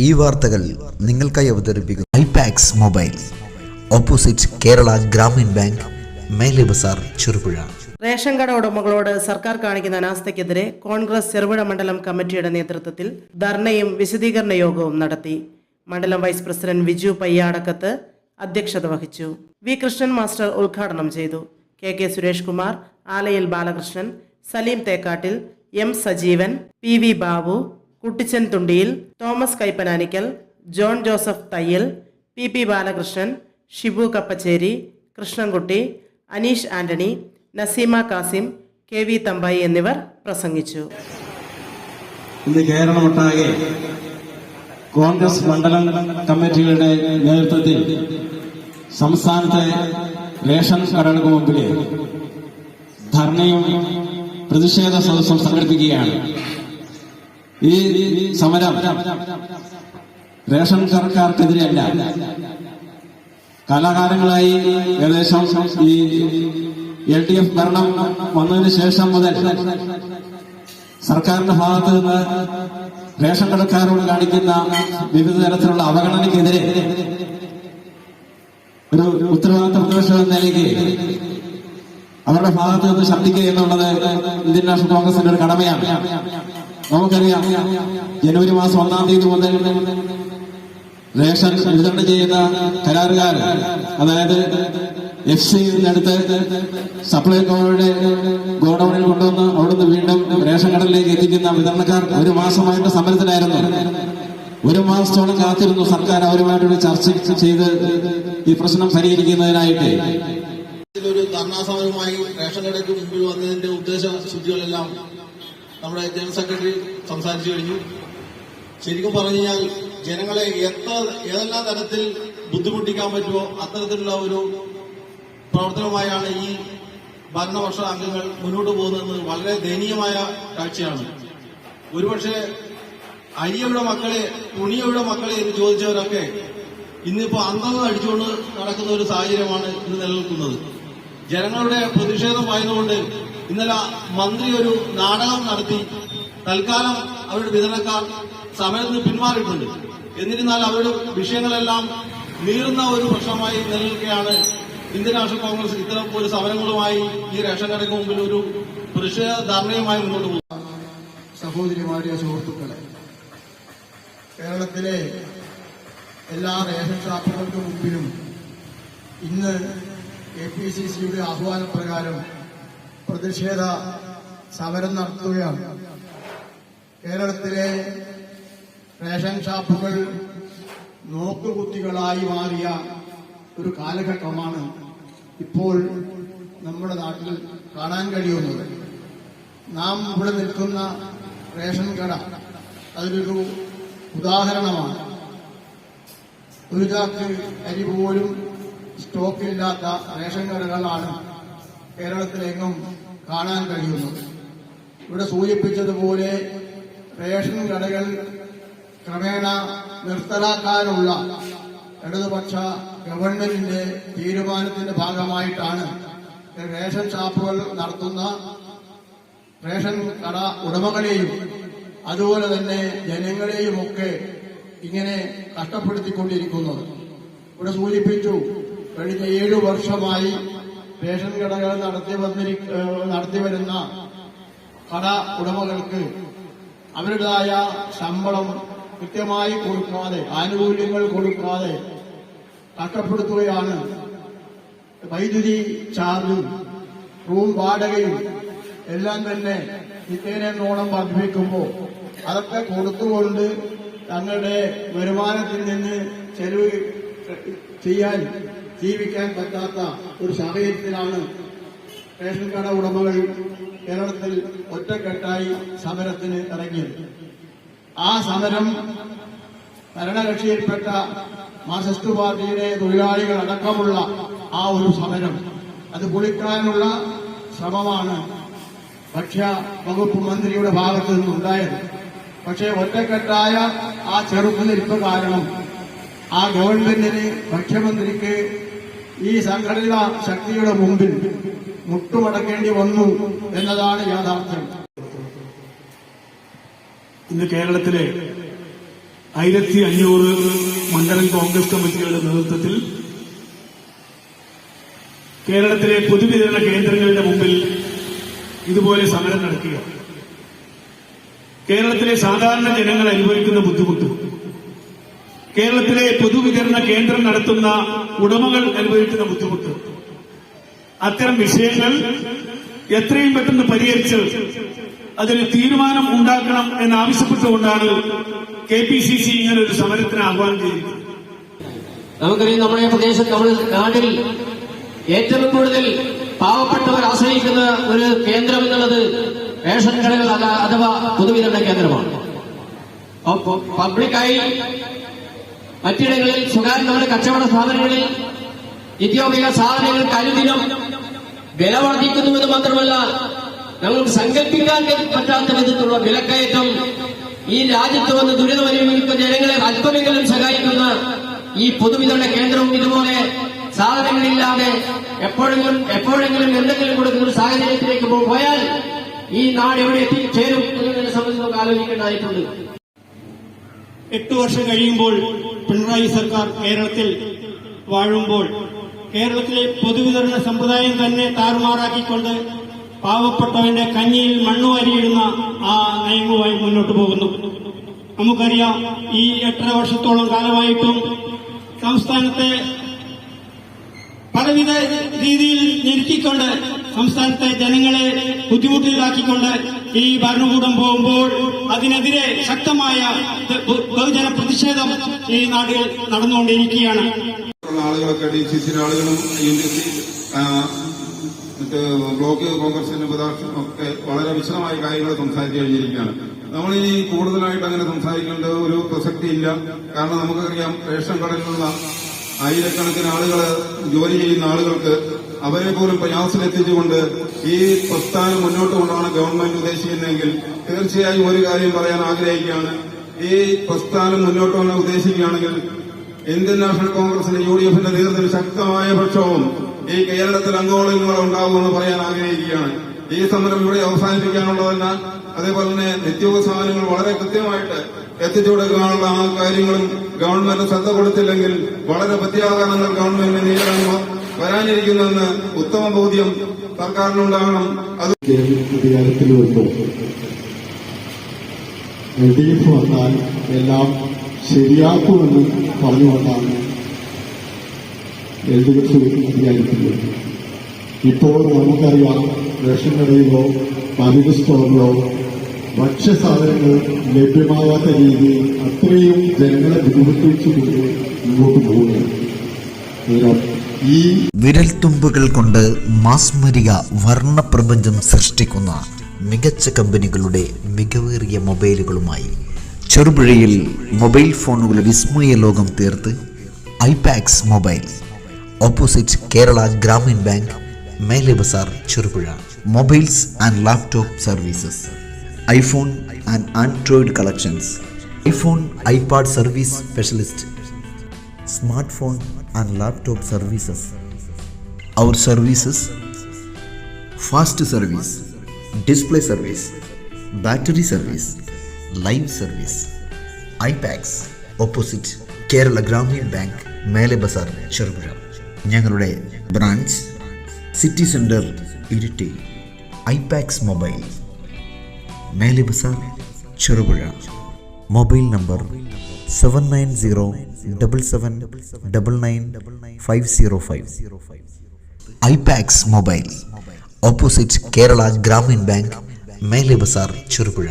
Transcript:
ഈ വാർത്തകൾ നിങ്ങൾക്കായി അവതരിപ്പിക്കുന്നു iPax mobile. Opposite Kerala Gramin Bank Mele Bazar Cherupuzha. Ration കട ഉടമകളോട് സർക്കാർ കാണിക്കുന്ന അനാസ്ഥയ്ക്കെതിരെ കോൺഗ്രസ് ചെറുപുഴ മണ്ഡലം കമ്മിറ്റിയുടെ നേതൃത്വത്തിൽ ധർണയും വിശദീകരണ യോഗവും നടത്തി. മണ്ഡലം വൈസ് പ്രസിഡന്റ് വിജു പയ്യാടക്കത്ത് അധ്യക്ഷത വഹിച്ചു. വി കൃഷ്ണൻ മാസ്റ്റർ ഉദ്ഘാടനം ചെയ്തു. K K Suresh Kumar Alayil Balakrishnan Saleem Thekkattil M Sajeevan P V Babu Kuttichan Thundiyil Thomas Kaippananikkal John Joseph Thayyil P P Balakrishnan Shibu Kappacheri Krishnankutty Aneesh Antony Naseema Kasim K V Thampayi എന്നിവർ പ്രസംഗിച്ചു. ഇന്ന് കേരളമൊട്ടാകെ കോൺഗ്രസ് മണ്ഡലം കമ്മിറ്റികളുടെ നേതൃത്വത്തിൽ സംസ്ഥാനത്തെ ration കടകൾക്ക് മുമ്പിൽ ധർണയും പ്രതിഷേധ സദസ്സും സംഘടിപ്പിക്കുകയാണ്. ഈ സമരം റേഷൻ സർക്കാർക്കെതിരെയല്ല. കാലാകാലങ്ങളായി ഏകദേശം ഈ എൽ ഡി എഫ് ഭരണം വന്നതിന് ശേഷം മുതൽ സർക്കാരിന്റെ ഭാഗത്ത് നിന്ന് റേഷൻ കടക്കാരോട് കാണിക്കുന്ന വിവിധ തരത്തിലുള്ള അവഗണനയ്ക്കെതിരെ ഒരു ഉത്തരവാദിത്ത പ്രദേശം എന്ന നിലയ്ക്ക് അവരുടെ ഭാഗത്ത് നിന്ന് ശബ്ദിക്കുക എന്നുള്ളത് ഇന്ത്യൻ നാഷണൽ കോൺഗ്രസിന്റെ ഒരു കടമയാണ്. നമുക്കറിയാം ജനുവരി മാസം ഒന്നാം തീയതി മുതൽ റേഷൻ വിതരണം ചെയ്യുന്ന കരാറുകാർ അതായത് എഫ് സിന്നടുത്ത് സപ്ലൈകോയുടെ ഗോഡൌണിൽ കൊണ്ടുവന്ന് അവിടുന്ന് വീണ്ടും റേഷൻ കടലിലേക്ക് എത്തിക്കുന്ന വിതരണക്കാർ ഒരു മാസമായിട്ട് സമരത്തിലായിരുന്നു. ഒരു മാസത്തോളം കാത്തിരുന്നു സർക്കാർ അവരുമായിട്ട് ചർച്ച ചെയ്ത് ഈ പ്രശ്നം പരിഹരിക്കുന്നതിനായിട്ട്. ഒരു ധർണാസമരമായി റേഷൻ കടയ്ക്ക് മുമ്പിൽ വന്നതിന്റെ ഉദ്ദേശ ശുദ്ധികളെല്ലാം നമ്മുടെ ജനറൽ സെക്രട്ടറി സംസാരിച്ചു കഴിഞ്ഞു. ശരിക്കും പറഞ്ഞു കഴിഞ്ഞാൽ ജനങ്ങളെ എത്ര ഏതെല്ലാം തരത്തിൽ ബുദ്ധിമുട്ടിക്കാൻ പറ്റുമോ അത്തരത്തിലുള്ള ഒരു പ്രവർത്തനമായാണ് ഈ ഭരണപക്ഷ അംഗങ്ങൾ മുന്നോട്ട് പോകുന്നത് വളരെ ദയനീയമായ കാഴ്ചയാണ്. ഒരുപക്ഷെ അരിയുടെ മക്കളെ തുണിയുടെ മക്കളെ എന്ന് ചോദിച്ചവരൊക്കെ ഇന്നിപ്പോ അന്തം അടിച്ചുകൊണ്ട് നടക്കുന്ന ഒരു സാഹചര്യമാണ് ഇന്ന് നിലനിൽക്കുന്നത്. ജനങ്ങളുടെ പ്രതിഷേധമായതുകൊണ്ട് ഇന്നലെ മന്ത്രി ഒരു നാടകം നടത്തി. തൽക്കാലം അവരുടെ വിതരണക്കാർ സമയത്ത് നിന്ന് പിന്മാറിയിട്ടുണ്ട്. എന്നിരുന്നാൽ അവരുടെ വിഷയങ്ങളെല്ലാം നീറുന്ന ഒരു പ്രശ്നമായി നിലനിൽക്കുകയാണ് ഇന്ത്യൻ നാഷണൽ കോൺഗ്രസ്. ഇത്തരം ഒരു സമരങ്ങളുമായി ഈ റേഷൻ കടയ്ക്ക് മുമ്പിൽ ഒരു പ്രതിഷേധ ധർണയുമായി മുന്നോട്ട് പോകും സഹോദരിമാരിയ സുഹൃത്തുക്കളെ കേരളത്തിലെ എല്ലാ റേഷൻ ഷാപ്പുകൾക്ക് മുമ്പിലും ഇന്ന് കെ പി സി സിയുടെ ആഹ്വാനപ്രകാരം പ്രതിഷേധ സമരം നടത്തുകയാണ്. കേരളത്തിലെ റേഷൻ ഷാപ്പുകൾ നോക്കുകുത്തികളായി മാറിയ ഒരു കാലഘട്ടമാണ് ഇപ്പോൾ നമ്മുടെ നാട്ടിൽ കാണാൻ കഴിയുന്നത്. നാം ഇവിടെ നിൽക്കുന്ന റേഷൻ കട അതിലൊരു ഉദാഹരണമാണ്. ഒരു ചാക്ക് അരി പോലും സ്റ്റോക്കില്ലാത്ത റേഷൻ കടകളാണ് കേരളത്തിലെങ്ങും കാണാൻ കഴിയുന്നു. ഇവിടെ സൂചിപ്പിച്ചതുപോലെ റേഷൻ കടകൾ ക്രമേണ നിർത്തലാക്കാനുള്ള ഇടതുപക്ഷ ഗവൺമെന്റിന്റെ തീരുമാനത്തിന്റെ ഭാഗമായിട്ടാണ് റേഷൻ ഷാപ്പുകൾ നടത്തുന്ന റേഷൻ കട ഉടമകളെയും അതുപോലെ തന്നെ ജനങ്ങളെയുമൊക്കെ ഇങ്ങനെ കഷ്ടപ്പെടുത്തിക്കൊണ്ടിരിക്കുന്നത്. ഇവിടെ സൂചിപ്പിച്ചു കഴിഞ്ഞ ഏഴു വർഷമായി റേഷൻ കടകൾ നടത്തി വന്നിരി നടത്തി വരുന്ന കട ഉടമകൾക്ക് അവരുടേതായ ശമ്പളം കൃത്യമായി കൊടുക്കാതെ ആനുകൂല്യങ്ങൾ കൊടുക്കാതെ കഷ്ടപ്പെടുത്തുകയാണ് വൈദ്യുതി ചാർജും റൂം വാടകയും എല്ലാം തന്നെ നിത്യേനോണം വർദ്ധിപ്പിക്കുമ്പോൾ അതൊക്കെ കൊടുത്തുകൊണ്ട് തങ്ങളുടെ വരുമാനത്തിൽ നിന്ന് ചെലവ് ചെയ്യാൻ ജീവിക്കാൻ പറ്റാത്ത ഒരു സാഹചര്യത്തിലാണ് റേഷൻ കട ഉടമകൾ കേരളത്തിൽ ഒറ്റക്കെട്ടായി സമരത്തിന് ഇറങ്ങിയത്. ആ സമരം ഭരണകക്ഷിയിൽപ്പെട്ട മാർക്സിസ്റ്റ് പാർട്ടിയിലെ തൊഴിലാളികൾ അടക്കമുള്ള ആ ഒരു സമരം. അത് പൊളിക്കാനുള്ള ശ്രമമാണ് ഭക്ഷ്യ വകുപ്പ് മന്ത്രിയുടെ ഭാഗത്തു നിന്നുണ്ടായത്. പക്ഷേ ഒറ്റക്കെട്ടായ ആ ചെറുപ്പനിരിപ്പ് കാരണം ആ ഗവൺമെന്റിന് ഭക്ഷ്യമന്ത്രിക്ക് ഈ സംഘടിത ശക്തിയുടെ മുമ്പിൽ മുട്ടുമടക്കേണ്ടി വന്നു എന്നതാണ് യാഥാർത്ഥ്യം. ഇന്ന് കേരളത്തിലെ ആയിരത്തി അഞ്ഞൂറ് മണ്ഡലം കോൺഗ്രസ് കമ്മിറ്റികളുടെ നേതൃത്വത്തിൽ കേരളത്തിലെ പൊതുവിതരണ കേന്ദ്രങ്ങളുടെ മുമ്പിൽ ഇതുപോലെ സമരം നടക്കുക. കേരളത്തിലെ സാധാരണ ജനങ്ങൾ അനുഭവിക്കുന്ന ബുദ്ധിമുട്ട് കേരളത്തിലെ പൊതുവിതരണ കേന്ദ്രം നടത്തുന്ന ഉടമകൾ അനുഭവിക്കുന്ന ബുദ്ധിമുട്ട്. അത്തരം വിഷയങ്ങൾ എത്രയും പെട്ടെന്ന് പരിഹരിച്ച് അതിന് തീരുമാനം ഉണ്ടാക്കണം എന്നാവശ്യപ്പെട്ടുകൊണ്ടാണ് കെ പി സി സി ഇങ്ങനെ ഒരു സമരത്തിന് ആഹ്വാനം ചെയ്തിരിക്കുന്നത് നമുക്കറിയാം നമ്മുടെ പ്രദേശത്ത് നമ്മുടെ നാട്ടിൽ ഏറ്റവും കൂടുതൽ പാവപ്പെട്ടവർ ആശ്രയിക്കുന്ന ഒരു കേന്ദ്രം എന്നുള്ളത് റേഷൻ കടകൾ അഥവാ പൊതുവിതരണ കേന്ദ്രമാണ്. പബ്ലിക്കായി മറ്റിടങ്ങളിൽ സ്വകാര്യ നമ്മുടെ കച്ചവട സ്ഥാപനങ്ങളിൽ നിത്യോപയോഗ സാധനങ്ങൾക്ക് അനുദിനം വില വർദ്ധിക്കുന്നുവെന്ന് മാത്രമല്ല നമുക്ക് സങ്കല്പിക്കാൻ പറ്റാത്ത വിധത്തിലുള്ള വിലക്കയറ്റം ഈ രാജ്യത്ത് വന്ന് ദുരിതം അനുഭവിക്കുന്ന ജനങ്ങളെ അല്പമെങ്കിലും സഹായിക്കുന്ന ഈ പൊതുവിതരണ കേന്ദ്രവും ഇതുപോലെ സാധനങ്ങളില്ലാതെ എപ്പോഴെങ്കിലും എപ്പോഴെങ്കിലും എന്തെങ്കിലും കൊടുക്കുന്ന ഒരു സാഹചര്യത്തിലേക്ക് പോയാൽ ഈ നാട് എവിടെ എത്തിച്ചേരും എന്നതിനെ സംബന്ധിച്ച് നമുക്ക് ആലോചിക്കേണ്ടതായിട്ടുണ്ട്. എട്ട് വർഷം കഴിയുമ്പോൾ പിണറായി സർക്കാർ കേരളത്തിൽ വാഴുമ്പോൾ കേരളത്തിലെ പൊതുവിതരണ സമ്പ്രദായം തന്നെ താറുമാറാക്കിക്കൊണ്ട് പാവപ്പെട്ടവന്റെ കഞ്ഞിയിൽ മണ്ണുവാരിയിടുന്ന ആ നയങ്ങളുമായി മുന്നോട്ട് പോകുന്നു. നമുക്കറിയാം ഈ എട്ടര വർഷത്തോളം കാലമായിട്ടും സംസ്ഥാനത്തെ പലവിധ രീതിയിൽ ഞെരുക്കിക്കൊണ്ട് സംസ്ഥാനത്തെ ജനങ്ങളെ ബുദ്ധിമുട്ടിലാക്കിക്കൊണ്ട് ഈ ഭരണകൂടം പോകുമ്പോൾ അതിനെതിരെ ശക്തമായ ബഹു- ബഹുജന പ്രതിഷേധം ഈ നാട്ടിൽ നടന്നുകൊണ്ടിരിക്കുകയാണ്. ആളുകളൊക്കെ ഡി സി സിയുടെ ആളുകളും യു ഡി ബ്ലോക്ക് കോൺഗ്രസിന്റെ ഉപദാക്ഷം ഒക്കെ വളരെ വിശദമായ കാര്യങ്ങൾ സംസാരിച്ചു കഴിഞ്ഞിരിക്കുകയാണ്. നമ്മളിനി കൂടുതലായിട്ട് അങ്ങനെ സംസാരിക്കേണ്ട ഒരു പ്രസക്തിയില്ല കാരണം നമുക്കറിയാം റേഷൻ കടയിലുള്ള ആയിരക്കണക്കിന് ആളുകൾ ജോലി ചെയ്യുന്ന ആളുകൾക്ക് അവരെ പോലും പ്രയാസത്തിലെത്തിച്ചുകൊണ്ട് ഈ പ്രസ്ഥാനം മുന്നോട്ട് കൊണ്ടാണ് ഗവൺമെന്റ് ഉദ്ദേശിക്കുന്നതെങ്കിൽ തീർച്ചയായും ഒരു കാര്യം പറയാൻ ആഗ്രഹിക്കുകയാണ്. ഈ പ്രസ്ഥാനം മുന്നോട്ട് കൊണ്ട് ഉദ്ദേശിക്കുകയാണെങ്കിൽ ഇന്ത്യൻ നാഷണൽ കോൺഗ്രസിന്റെ യു ഡി എഫിന്റെ നേതൃത്വത്തിൽ ശക്തമായ പക്ഷവും ഈ കേരളത്തിൽ അംഗോളങ്ങളെ ഉണ്ടാകുമെന്ന് പറയാൻ ആഗ്രഹിക്കുകയാണ്. ഈ സമരം ഇവിടെ അവസാനിപ്പിക്കാനുള്ളതല്ല. അതേപോലെ തന്നെ നിത്യോപ സാധനങ്ങൾ വളരെ കൃത്യമായിട്ട് എത്തിച്ചു കൊടുക്കാനുള്ള ആ കാര്യങ്ങളും ഗവൺമെന്റ് ശ്രദ്ധ കൊടുത്തില്ലെങ്കിൽ വളരെ പ്രത്യാഘാതങ്ങൾ ഗവൺമെന്റിനെ നേരിടാൻ വരാനിരിക്കുന്നുവെന്ന് ഉത്തമ ബോധ്യം സർക്കാരിനുണ്ടാകണം. അത് അധികാരത്തിൽ വരുമ്പോൾ എൽ ഡി എഫ് വന്നാൽ എല്ലാം ശരിയാക്കുമെന്ന് പറഞ്ഞുകൊണ്ടാണ് എൽ ഡി എഫ് അധികാരത്തിൽ വരുന്നത് ഇപ്പോൾ നമുക്കറിയാം റേഷൻ കടയിലോ പതിവ് സ്റ്റോറിലോ ഭക്ഷ്യസാധനങ്ങൾ ലഭ്യമാകാത്ത രീതിയിൽ അത്രയും ജനങ്ങളെ ബുദ്ധിമുട്ടിച്ചുകൊണ്ട് മുമ്പോട്ട് പോവുകയാണ് ഈ വിരൽത്തുമ്പുകൾ കൊണ്ട് മാസ്മരിക വർണപ്രപഞ്ചം സൃഷ്ടിക്കുന്ന മികച്ച കമ്പനികളുടെ മികവേറിയ മൊബൈലുകളുമായി ചെറുപുഴയിൽ മൊബൈൽ ഫോണുകളുടെ വിസ്മയ ലോകം തീർത്ത് iPax mobile opposite Kerala Gramin Bank Mele Bazar Cherupuzha mobiles and laptop services iPhone and Android collections iPhone iPad service specialist smartphone and laptop services. Our services fast service, display service, battery service, live service, iPads opposite Kerala Gramin Bank Mele Bazar Cherupuzha ഞങ്ങളുടെ branch city centre Iritty iPax mobile മേലെ Bazar Cherupuzha mobile number seven nine zero double seven double nine five zero five iPax mobile opposite Kerala Gramin Bank Mele Bazar Cherupuzha